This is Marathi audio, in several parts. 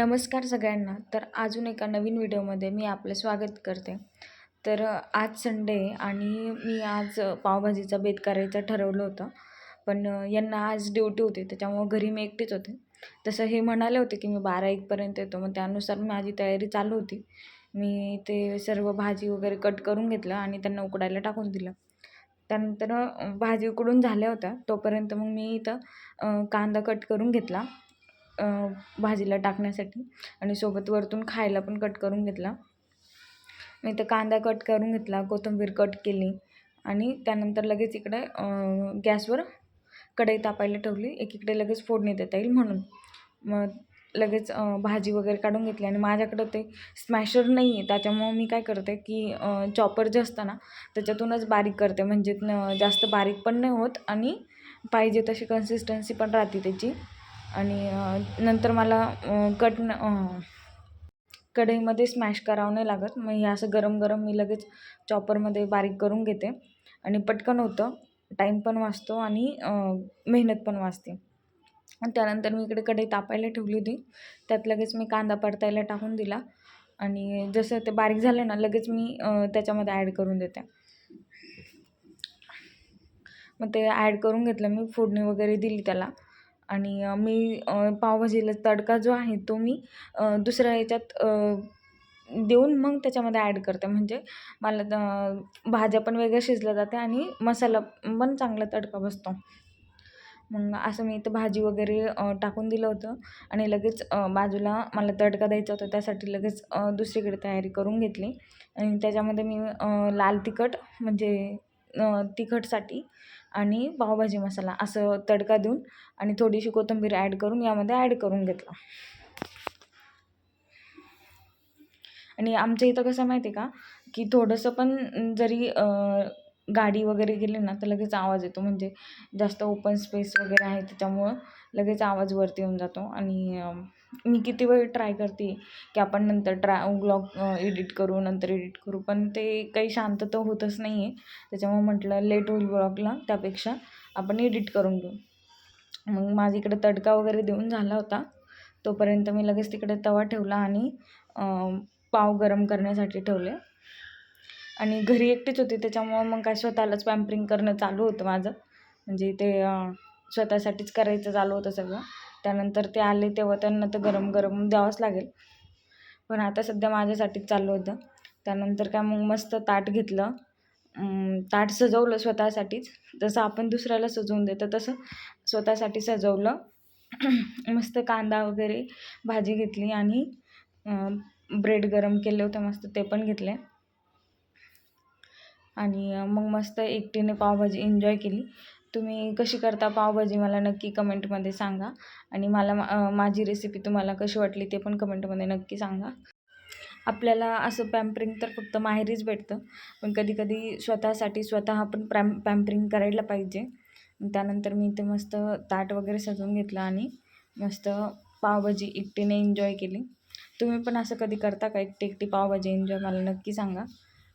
नमस्कार सगळ्यांना. तर अजून एका नवीन व्हिडिओमध्ये मी आपलं स्वागत करते. तर आज संडे आणि मी आज पावभाजीचा बेत करायचं ठरवलं होतं. पण यांना आज ड्युटी होती त्याच्यामुळं घरी मी एकटीच होते. तसं हे म्हणाले होते की मी बारा एकपर्यंत येतो. मग त्यानुसार माझी तयारी चालू होती. मी ते सर्व भाजी वगैरे कट करून घेतलं आणि त्यांना उकडायला टाकून दिलं. त्यानंतर भाजी उकडून झाल्या होत्या. तोपर्यंत मग मी इथं कांदा कट करून घेतला. भाजीला टाकण्यासाठी आणि सोबत वरतून खायला पण कट करून घेतला. मी तर कांदा कट करून घेतला कोथिंबीर कट केली आणि त्यानंतर लगेच इकडे गॅसवर कढई तापायला ठेवली. एकीकडे लगेच फोडणी देता येईल म्हणून. मग लगेच भाजी वगैरे काढून घेतली आणि माझ्याकडं ते स्मॅशर नाही आहे. त्याच्यामुळं मी काय करते की चॉपर जे असतं ना त्याच्यातूनच बारीक करते. म्हणजे जास्त बारीक पण नाही होत आणि पाहिजे तशी कन्सिस्टन्सी पण राहते त्याची. आणि नंतर मला कट कढईमध्ये स्मॅश करावं नाही लागत. मग हे असं गरम गरम मी लगेच चॉपरमध्ये बारीक करून घेते. आणि पटकन होतं. टाईम पण वाचतो आणि मेहनत पण वाचते. त्यानंतर मी इकडे कढई तापायला ठेवली होती. त्यात लगेच मी कांदा परतायला टाकून दिला. आणि जसं ते बारीक झालं ना लगेच मी त्याच्यामध्ये ॲड करून देते. मग ते ॲड करून घेतलं मी. फोडणी वगैरे दिली त्याला. आणि मी पावभाजीला तडका जो आहे तो मी दुसऱ्या याच्यात देऊन मग त्याच्यामध्ये ॲड करते. म्हणजे मला भाज्या पण वेगळ्या शिजल्या जाते आणि मसाला पण चांगला तडका बसतो. मग असं मी इथं भाजी वगैरे टाकून दिलं होतं आणि लगेच बाजूला मला तडका द्यायचा होता. त्यासाठी लगेच दुसरीकडे तयारी करून घेतली आणि त्याच्यामध्ये मी लाल तिखट म्हणजे तिखटसाठी आणि पावभाजी मसाला असं तडका देऊन आणि थोडीशी कोथिंबीर ॲड करून यामध्ये ॲड करून घेतला. आणि आमच्या इथं कसं माहिती आहे का? की थोडंसं पण जरी गाडी वगैरे गेली ना तर लगेच आवाज येतो. म्हणजे जास्त ओपन स्पेस वगैरे आहे त्याच्यामुळं लगेच आवाज वरती येऊन जातो आणि मी किती वेळ ट्राय करते की आपण नंतर ट्रा ब्लॉग एडिट करू नंतर एडिट करू. पण ते काही शांत तर होतच नाही आहे त्याच्यामुळे म्हटलं लेट होईल ब्लॉगला त्यापेक्षा आपण एडिट करून घेऊ. मग माझी इकडे तडका वगैरे देऊन झाला होता. तोपर्यंत मी लगेच तिकडे तवा ठेवला आणि पाव गरम करण्यासाठी ठेवले. आणि घरी एकटीच होती त्याच्यामुळं मग काय स्वतःलाच पॅम्परिंग करणं चालू होतं माझं. म्हणजे ते स्वतःसाठीच करायचं चालू होतं सगळं. त्यानंतर ते आले तेव्हा त्यांना तर गरम गरम द्यावंच लागेल. पण आता सध्या माझ्यासाठीच चालू होतं. त्यानंतर काय मग मस्त ताट घेतलं. ताट सजवलं स्वतःसाठीच. जसं आपण दुसऱ्याला सजवून देतो तसं स्वतःसाठी सजवलं. मस्त कांदा वगैरे भाजी घेतली आणि ब्रेड गरम केले होते मस्त ते पण घेतले. आणि मग मस्त एकटीने पावभाजी एन्जॉय केली. तुम्ही कशी करता पावभाजी मला नक्की कमेंटमध्ये सांगा. आणि मला माझी रेसिपी तुम्हाला कशी वाटली ते पण कमेंटमध्ये नक्की सांगा. आपल्याला असं पॅम्परिंग तर फक्त माहेरीच भेटतं. पण कधी कधी स्वतःसाठी स्वतः पण प्रॅम पॅम्परिंग करायला पाहिजे. त्यानंतर मी इथे मस्त ताट वगैरे सजवून घेतलं आणि मस्त पावभाजी एकटीने एन्जॉय केली. तुम्ही पण असं कधी करता का? एकटी एकटी पावभाजी एन्जॉय मला नक्की सांगा.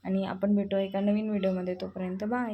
आणि आपण भेटू एका नवीन व्हिडिओमध्ये तोपर्यंत बाय